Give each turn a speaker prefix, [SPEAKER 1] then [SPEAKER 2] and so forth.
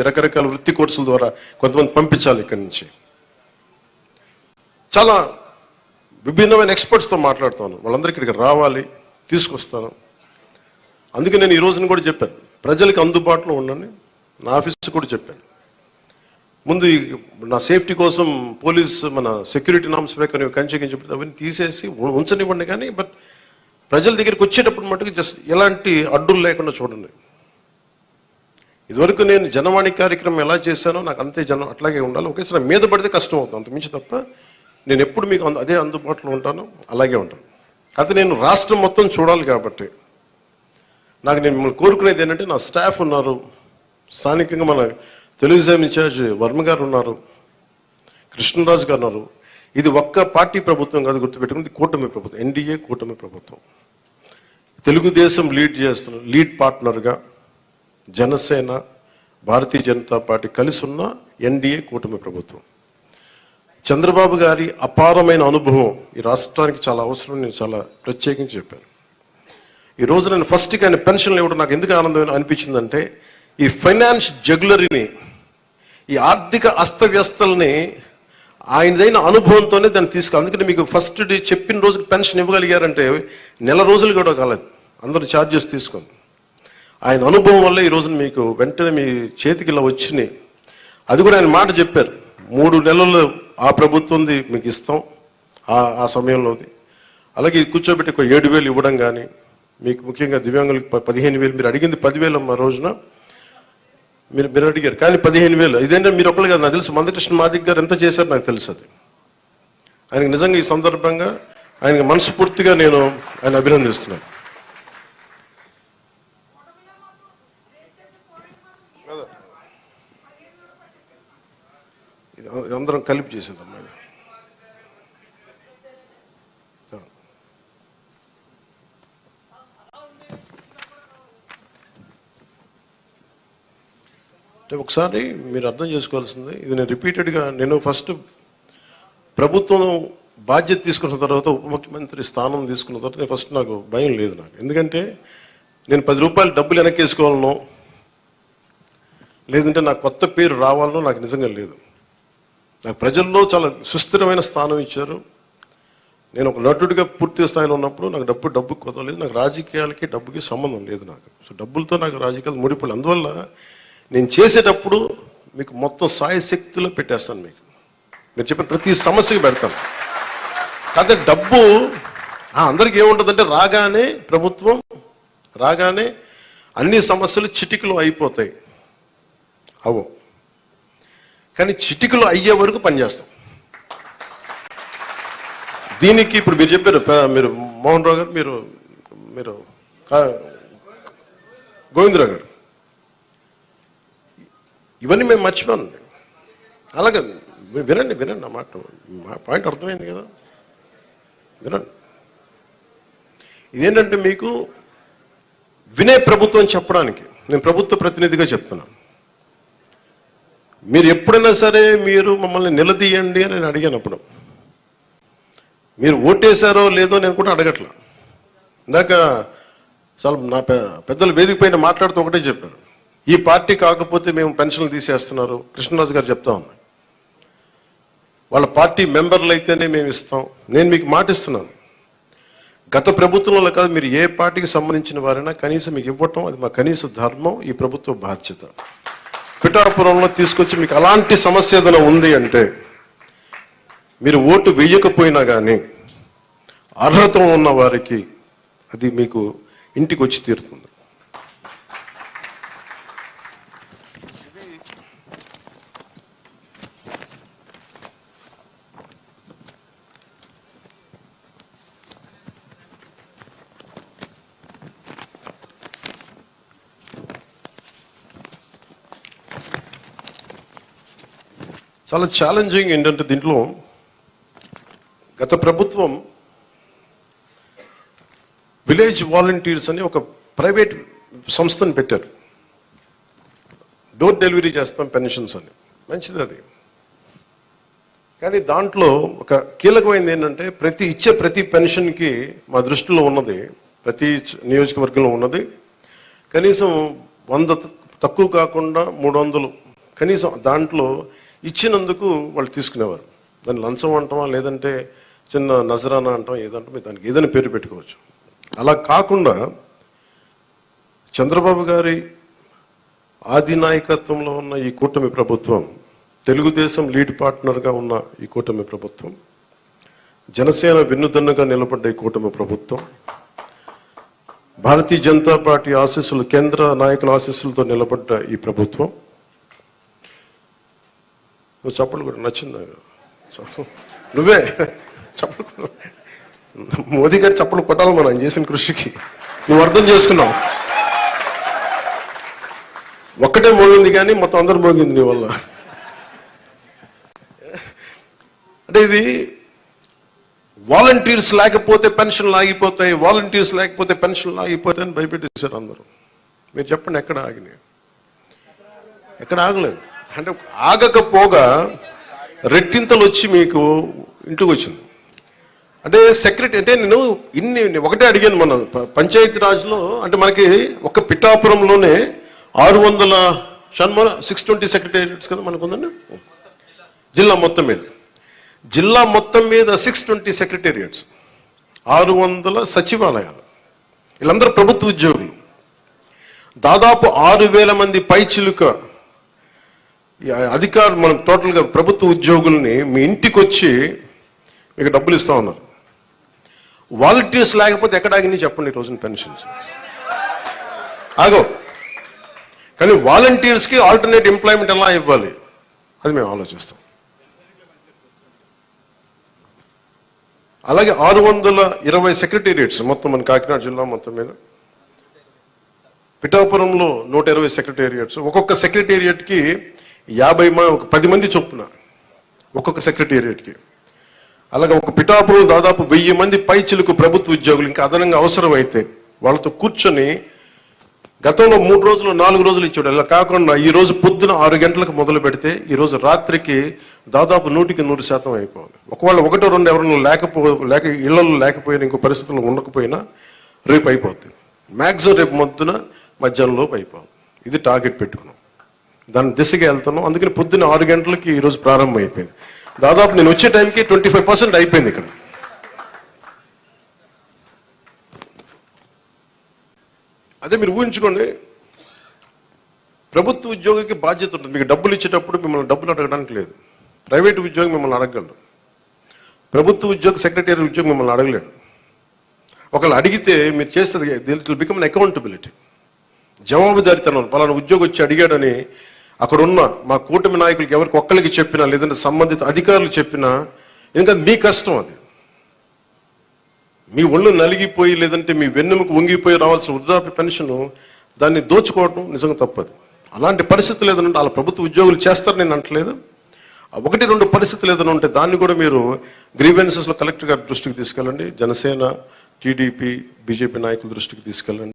[SPEAKER 1] రకరకాల వృత్తి కోర్సుల ద్వారా కొంతమంది పంపించాలి ఇక్కడి నుంచి. చాలా విభిన్నమైన ఎక్స్పర్ట్స్తో మాట్లాడుతాను. వాళ్ళందరికీ ఇక్కడికి రావాలి తీసుకొస్తాను. అందుకే నేను ఈ రోజున కూడా చెప్పాను. ప్రజలకు అందుబాటులో ఉండండి. నా ఆఫీస్ కూడా చెప్పాను. ముందు నా సేఫ్టీ కోసం పోలీస్ మన సెక్యూరిటీ నామ్స్ ప్రకారం కంచె చెప్పి అవన్నీ తీసేసి ఉంచనివ్వండి కానీ బట్ ప్రజల దగ్గరికి వచ్చేటప్పుడు మటుకు జస్ట్ ఎలాంటి అడ్డులు లేకుండా చూడండి. ఇదివరకు నేను జనవాణి కార్యక్రమం ఎలా చేశానో నాకు అంతే జనం అట్లాగే ఉండాలి. ఒకేసారి మీద పడితే కష్టం అవుతుంది. అంత మించి తప్ప నేను ఎప్పుడు మీకు అందు- అదే అందుబాటులో ఉంటాను. అలాగే ఉంటాను. అయితే నేను రాష్ట్రం మొత్తం చూడాలి కాబట్టి నాకు నేను మిమ్మల్ని కోరుకునేది ఏంటంటే నా స్టాఫ్ ఉన్నారు. స్థానికంగా మన తెలుగుదేశం ఇన్ఛార్జ్ వర్మ గారు ఉన్నారు. కృష్ణరాజు గారు ఉన్నారు. ఇది ఒక్క పార్టీ ప్రభుత్వం కాదు గుర్తుపెట్టుకుంది కూటమి ప్రభుత్వం. ఎన్డీఏ కూటమి ప్రభుత్వం. తెలుగుదేశం లీడ్ చేస్తున్న లీడ్ పార్ట్నర్గా జనసేన భారతీయ జనతా పార్టీ కలిసి ఉన్న ఎన్డీఏ కూటమి ప్రభుత్వం. చంద్రబాబు గారి అపారమైన అనుభవం ఈ రాష్ట్రానికి చాలా అవసరం నేను చాలా ప్రత్యేకించి చెప్పాను. ఈ రోజు నేను ఫస్ట్ ఆయన పెన్షన్లు ఇవ్వడం నాకు ఎందుకు ఆనందం అనిపించిందంటే ఈ ఫైనాన్స్ జగ్యులరీని ఈ ఆర్థిక అస్తవ్యస్తల్ని ఆయనదైన అనుభవంతోనే దాన్ని తీసుకు అందుకని మీకు ఫస్ట్ డే చెప్పిన రోజుకి పెన్షన్ ఇవ్వగలిగారంటే నెల రోజులు కూడా కాలేదు. అందరూ ఛార్జెస్ తీసుకోండి. ఆయన అనుభవం వల్ల ఈ రోజున మీకు వెంటనే మీ చేతికి ఇలా వచ్చినాయి. అది కూడా ఆయన మాట చెప్పారు. మూడు నెలలు ఆ ప్రభుత్వంది మీకు ఇస్తాం ఆ ఆ సమయంలోది అలాగే కూర్చోబెట్టి ఒక ఏడు వేలు ఇవ్వడం కానీ మీకు ముఖ్యంగా దివ్యాంగులకు పదిహేను వేలు మీరు అడిగింది పదివేలు అమ్మ రోజున మీరు మీరు అడిగారు. కానీ పదిహేను వేలు ఇదేంటే మీరు ఒకళ్ళు కాదు నాకు తెలుసు. మందకృష్ణ మాదిక్ గారు ఎంత చేశారు నాకు తెలుసు అది. ఆయనకి నిజంగా ఈ సందర్భంగా ఆయనకి మనస్ఫూర్తిగా నేను ఆయన అభినందిస్తున్నాను ఇది ఇది అందరం కలిపి చేసేద్దాం మేడం అంటే ఒకసారి మీరు అర్థం చేసుకోవాల్సింది ఇది నేను రిపీటెడ్గా నేను ఫస్ట్ ప్రభుత్వం బాధ్యత తీసుకున్న తర్వాత ఉప ముఖ్యమంత్రి స్థానం తీసుకున్న తర్వాత నేను ఫస్ట్ నాకు భయం లేదు నాకు. ఎందుకంటే నేను పది రూపాయలు డబ్బులు వెనక్కి వేసుకోవాలనో లేదంటే నాకు కొత్త పేరు రావాలనో నాకు నిజంగా లేదు. నాకు ప్రజల్లో చాలా సుస్థిరమైన స్థానం ఇచ్చారు. నేను ఒక నటుడిగా పూర్తి స్థాయిలో ఉన్నప్పుడు నాకు డబ్బు డబ్బు కుదరలేదు. నాకు రాజకీయాలకి డబ్బుకి సంబంధం లేదు నాకు. సో డబ్బులతో నాకు రాజకీయాలు ముడిపడి అందువల్ల నేను చేసేటప్పుడు మీకు మొత్తం సాయ శక్తిలో పెట్టేస్తాను మీకు. మీరు చెప్పిన ప్రతి సమస్యకి పెడతాను. కాకపోతే డబ్బు అందరికీ ఏముంటుందంటే రాగానే ప్రభుత్వం రాగానే అన్ని సమస్యలు చిటికలు అయిపోతాయి. అవో. కానీ చిటికలు అయ్యే వరకు పనిచేస్తాం. దీనికి ఇప్పుడు మీరు చెప్పారు మీరు మోహన్ రావు గారు మీరు మీరు కా- గోవిందరావు గారు. ఇవన్నీ మేము మర్చిపోను అలాగే వినండి వినండి నా మాట. మా పాయింట్ అర్థమైంది కదా? వినండి. ఇదేంటంటే మీకు వినే ప్రభుత్వం చెప్పడానికి నేను ప్రభుత్వ ప్రతినిధిగా చెప్తున్నాను. మీరు ఎప్పుడైనా సరే మీరు మమ్మల్ని నిలదీయండి అని నేను అడిగానప్పుడు. మీరు ఓటేశారో లేదో నేను కూడా అడగట్లా. ఇందాక చాలా నా పెద్దలు వేదిక పైన మాట్లాడుతూ ఒకటే చెప్పారు. ఈ పార్టీ కాకపోతే మేము పెన్షన్లు తీసేస్తున్నారు. కృష్ణరాజు గారు చెప్తా ఉన్నారు వాళ్ళ పార్టీ మెంబర్లు అయితేనే మేము ఇస్తాం. నేను మీకు మాటిస్తున్నాను గత ప్రభుత్వంలో కాదు మీరు ఏ పార్టీకి సంబంధించిన వారైనా కనీసం మీకు ఇవ్వటం అది మా కనీస ధర్మం ఈ ప్రభుత్వ బాధ్యత. పిఠాపురంలో తీసుకొచ్చి మీకు అలాంటి సమస్య ఏదైనా ఉంది అంటే మీరు ఓటు వేయకపోయినా కానీ అర్హత ఉన్న వారికి అది మీకు ఇంటికి వచ్చి తీరుతుంది. చాలా ఛాలెంజింగ్ ఏంటంటే దీంట్లో గత ప్రభుత్వం విలేజ్ వాలంటీర్స్ అని ఒక ప్రైవేట్ సంస్థను పెట్టారు. డోర్ డెలివరీ చేస్తాం పెన్షన్స్ అని. మంచిది అది. కానీ దాంట్లో ఒక కీలకమైనది ఏంటంటే ప్రతి ఇచ్చే ప్రతి పెన్షన్కి మా దృష్టిలో ఉన్నది ప్రతి నియోజకవర్గంలో ఉన్నది కనీసం వంద తక్కువ కాకుండా మూడు వందలు కనీసం దాంట్లో ఇచ్చినందుకు వాళ్ళు తీసుకునేవారు. దాన్ని లంచం అంటామా లేదంటే చిన్న నజరానా అంటాం ఏదంటే మీరు దానికి ఏదైనా పేరు పెట్టుకోవచ్చు. అలా కాకుండా చంద్రబాబు గారి ఆదినాయకత్వంలో ఉన్న ఈ కూటమి ప్రభుత్వం తెలుగుదేశం లీడ్ పార్ట్నర్గా ఉన్న ఈ కూటమి ప్రభుత్వం జనసేన వెన్నుదన్నుగా నిలబడ్డ ఈ కూటమి ప్రభుత్వం భారతీయ జనతా పార్టీ ఆశీస్సులు కేంద్ర నాయకుల ఆశీస్సులతో నిలబడ్డ ఈ ప్రభుత్వం నువ్వు చప్పట్లు కూడా నచ్చిందా? నువ్వే. చప్పట్లు మోదీ గారు చప్పట్లు కొట్టాలి మనం చేసిన కృషికి. నువ్వు అర్థం చేసుకున్నావు. ఒక్కటే మోగింది కానీ మొత్తం అందరు మోగింది నీ వల్ల. అంటే ఇది వాలంటీర్స్ లేకపోతే పెన్షన్లు ఆగిపోతాయి వాలంటీర్స్ లేకపోతే పెన్షన్లు ఆగిపోతాయి అని భయపెట్టేశారు అందరూ. మీరు చెప్పండి ఎక్కడ ఆగినాయి? ఎక్కడ ఆగలేదు. అంటే ఆగకపోగా రెట్టింతలు వచ్చి మీకు ఇంటికి వచ్చింది అంటే సెక్రటరీ అంటే నేను ఇన్ని ఒకటే అడిగాను మన పంచాయతీ రాజ్లో అంటే మనకి ఒక పిఠాపురంలోనే ఆరు వందల షణ్మల సిక్స్ ట్వంటీ సెక్రటేరియట్స్ కదా మనకు ఉందండి జిల్లా మొత్తం మీద. జిల్లా మొత్తం మీద సిక్స్ ట్వంటీ సెక్రటేరియట్స్ ఆరు వందల సచివాలయాలు. వీళ్ళందరూ ప్రభుత్వ ఉద్యోగులు. దాదాపు ఆరు వేల మంది పైచిలుక అధికారులు మనం టోటల్గా ప్రభుత్వ ఉద్యోగుల్ని మీ ఇంటికి వచ్చి మీకు డబ్బులు ఇస్తా ఉన్నారు. వాలంటీర్స్ లేకపోతే ఎక్కడ చెప్పండి ఈ రోజున పెన్షన్స్? ఆగో. కానీ వాలంటీర్స్కి ఆల్టర్నేట్ ఎంప్లాయ్మెంట్ ఎలా ఇవ్వాలి? అది మేము ఆలోచిస్తాం. అలాగే ఆరు వందల ఇరవై సెక్రటేరియట్స్ మొత్తం మన కాకినాడ జిల్లా మొత్తం మీద. పిఠాపురంలో నూట ఇరవై సెక్రటేరియట్స్. ఒక్కొక్క సెక్రటేరియట్కి యాభై మా ఒక పది మంది చొప్పున ఒక్కొక్క సెక్రటేరియట్కి. అలాగే ఒక పిఠాపురం దాదాపు వెయ్యి మంది పైచిలకు ప్రభుత్వ ఉద్యోగులు ఇంకా అదనంగా అవసరమైతే వాళ్ళతో కూర్చొని గతంలో మూడు రోజులు నాలుగు రోజులు ఇచ్చాడు ఇలా కాకుండా ఈ రోజు పొద్దున ఆరు గంటలకు మొదలు పెడితే ఈ రోజు రాత్రికి దాదాపు నూటికి నూరు శాతం అయిపోవాలి. ఒకవేళ ఒకటో రెండు ఎవరైనా లేకపో లేక ఇళ్ళలో లేకపోయినా ఇంకో పరిస్థితుల్లో ఉండకపోయినా రేపు అయిపోతుంది మ్యాక్సిమం రేపు మొద్దున మధ్యాహ్నం లోపు అయిపోవాలి. ఇది టార్గెట్ పెట్టుకున్నాం. దాని దిశగా వెళ్తున్నాం. అందుకని పొద్దున్న ఆరు గంటలకి ఈరోజు ప్రారంభం అయిపోయింది దాదాపు నేను వచ్చే టైంకి ట్వంటీ ఫైవ్ పర్సెంట్ అయిపోయింది ఇక్కడ. అదే మీరు ఊహించుకోండి. ప్రభుత్వ ఉద్యోగికి బాధ్యత ఉంటుంది. మీకు డబ్బులు ఇచ్చేటప్పుడు మిమ్మల్ని డబ్బులు అడగడానికి లేదు. ప్రైవేట్ ఉద్యోగి మిమ్మల్ని అడగలడు ప్రభుత్వ ఉద్యోగ సెక్రటరీ ఉద్యోగం మిమ్మల్ని అడగలేడు. ఒకళ్ళు అడిగితే మీరు చేస్తుంది ఇట్ విల్ బికమ్ అకౌంటబిలిటీ జవాబుదారితనం. పలానా ఉద్యోగి వచ్చి అడిగాడని అక్కడ ఉన్న మా కూటమి నాయకులకి ఎవరికి ఒక్కరికి చెప్పినా లేదంటే సంబంధిత అధికారులు చెప్పినా ఇంకా మీ కష్టం అది. మీ ఒళ్ళు నలిగిపోయి లేదంటే మీ వెన్నుముకు వంగిపోయి రావాల్సిన వృద్ధాప్య పెన్షన్ దాన్ని దోచుకోవడం నిజంగా తప్పదు. అలాంటి పరిస్థితులు ఏదైనా అలా ప్రభుత్వ ఉద్యోగులు చేస్తారు నేను అంటలేదు. ఒకటి రెండు పరిస్థితులు ఏదైనా ఉంటే దాన్ని కూడా మీరు గ్రీవెన్సెస్లో కలెక్టర్ గారి దృష్టికి తీసుకెళ్ళండి జనసేన టీడీపీ బీజేపీ నాయకుల దృష్టికి తీసుకెళ్ళండి.